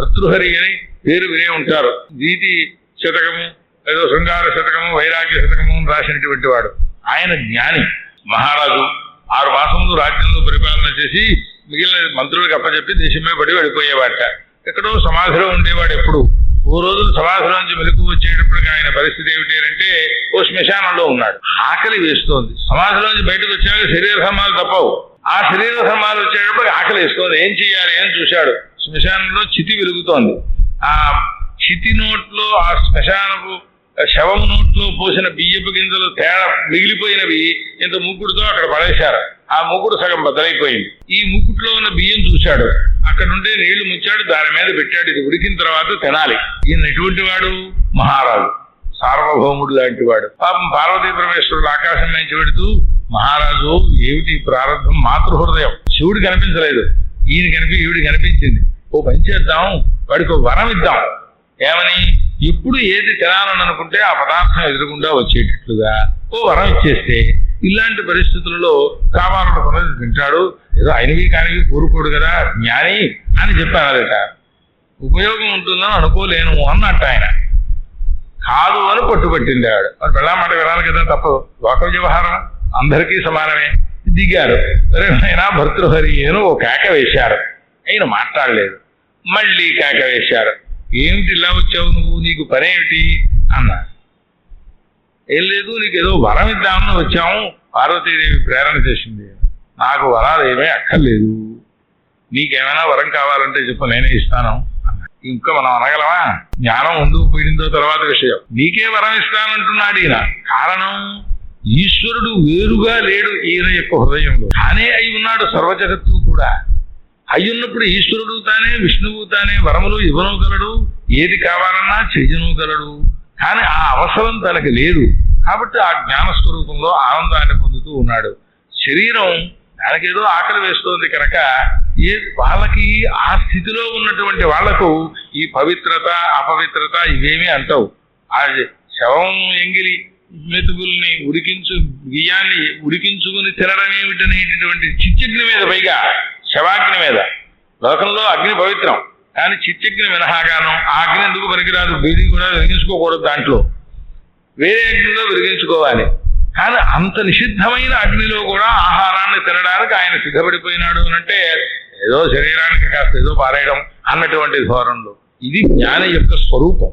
భర్తృహరి అని పేరు వినే ఉంటారు. నీతి శతకము ఏదో శృంగార శతకము వైరాగ్య శతకము రాసినటువంటి వాడు. ఆయన జ్ఞాని మహారాజు. ఆరు మాసములు రాజ్యంలో పరిపాలన చేసి మిగిలిన మంత్రులకు అప్పచెప్పి దేశమే పడి వెళ్ళిపోయేవాట. ఎక్కడో సమాధిలో ఉండేవాడు ఎప్పుడు. ఓ రోజులు సమాధిలో నుంచి మెలకు వచ్చేటప్పటికి ఆయన పరిస్థితి ఏమిటి అంటే ఓ శ్మశానంలో ఉన్నాడు. ఆకలి వేస్తోంది. సమాధిలోంచి బయటకు వచ్చాక శరీర ధర్మాలు తప్పవు. ఆ శరీర ధర్మాలు వచ్చేటప్పటికి ఆకలి వేస్తోంది. ఏం చేయాలి అని చూశాడు. శ్మశానంలో చితి వెలుగుతోంది. ఆ చితి నోట్లో ఆ శ్మశానపు శవం నోట్లో పోసిన బియ్యపు గింజలు తేడా మిగిలిపోయినవి ఇంత ముగ్గురుతో అక్కడ పడేశారు. ఆ ముగ్గురు సగం బద్దలైపోయింది. ఈ ముక్కుట్లో ఉన్న బియ్యం చూశాడు. అక్కడ ఉండే నీళ్ళు ముచ్చాడు దాని మీద పెట్టాడు. ఇది ఉడికిన తర్వాత తినాలి. ఈయన ఎటువంటి వాడు? మహారాజు. సార్వభౌముడు లాంటి వాడు. పాపం పార్వతీ పరమేశ్వరుడు ఆకాశం నుంచి పెడుతూ మహారాజు ఏమిటి ఈ ప్రారంభం? మాతృహృదయం శివుడు కనిపించలేదు. ఈయన కనిపి ఈవిడ కనిపించింది. ఓ పని చేద్దాం వాడికి ఒక వరం ఇద్దాం. ఏమని? ఎప్పుడు ఏది తినాలని అనుకుంటే ఆ పదార్థం ఎదురుగుండా వచ్చేటట్లుగా ఓ వరం ఇచ్చేస్తే ఇలాంటి పరిస్థితులలో కావాలనుకున్నది తింటాడు. ఏదో ఆయనవి కానివి కోరుకోడు కదా జ్ఞాని అని చెప్పానట ఉపయోగం ఉంటుందని అనుకోలేను అన్నట్టు ఆయన. కాదు అని పట్టుబట్టింది ఆవిడ. మరి వెళ్ళామాట వినాలి కదా తప్పదు. లోక వ్యవహారం అందరికీ సమానమే. దిగారు. ఆయన భర్తృహరి అని ఓ కేక వేశారు. ఆయన మాట్లాడలేదు. మళ్ళీ కేక వేశారు. ఏమిటి ఇలా వచ్చావు నువ్వు? నీకు పనేమిటి? అన్నారు ఏం లేదు నీకు ఏదో వరం ఇద్దామని వచ్చాము. పార్వతీదేవి ప్రేరణ చేసింది. నాకు వరాలు ఏమీ అక్కర్లేదు. నీకేమైనా వరం కావాలంటే చెప్పు నేనే ఇస్తాను. ఇంకా మనం అనగలమా? జ్ఞానం ముందుకు పోయిందో తర్వాత విషయం. నీకే వరం ఇస్తానంటున్నాడు ఈయన. కారణం? ఈశ్వరుడు వేరుగా లేడు ఈయన యొక్క హృదయంలో. తానే అయి ఉన్నాడు సర్వజగత్తు కూడా. అయ్యున్నప్పుడు ఈశ్వరుడు తానే విష్ణువు తానే వరములు ఇవ్వనుగలడు ఏది కావాలన్నా చెయ్యనుగలడు కానీ ఆ అవసరం తనకి లేదు. కాబట్టి ఆ జ్ఞాన స్వరూపంలో ఆనందాన్ని పొందుతూ ఉన్నాడు. శరీరం దానికేదో ఆకలి వేస్తోంది కనుక ఏ వాళ్ళకి ఆ స్థితిలో ఉన్నటువంటి వాళ్ళకు ఈ పవిత్రత అపవిత్రత ఇవేమీ అంటావు. ఆ శవం ఎంగిలి మెతుకుల్ని ఉడికించు బియ్యాన్ని ఉడికించుకుని తినడం ఏమిటనేటటువంటి చిచ్చగ్ని మీద పైగా శవాగ్ని మీద. లోకంలో అగ్ని పవిత్రం. కానీ చిచ్చగ్ని మినహాగానం ఆ అగ్ని ఎందుకు పనికిరాదు? బీడి కూడా వెలిగించుకోకూడదు దాంట్లో. వేరే అగ్నిలో వెలిగించుకోవాలి. కానీ అంత నిషిద్ధమైన అగ్నిలో కూడా ఆహారాన్ని తినడానికి ఆయన సిద్ధపడిపోయినాడు అంటే ఏదో శరీరానికి కాస్త ఏదో పారేయడం అన్నటువంటి ధోరణిలో. ఇది జ్ఞాన యొక్క స్వరూపం.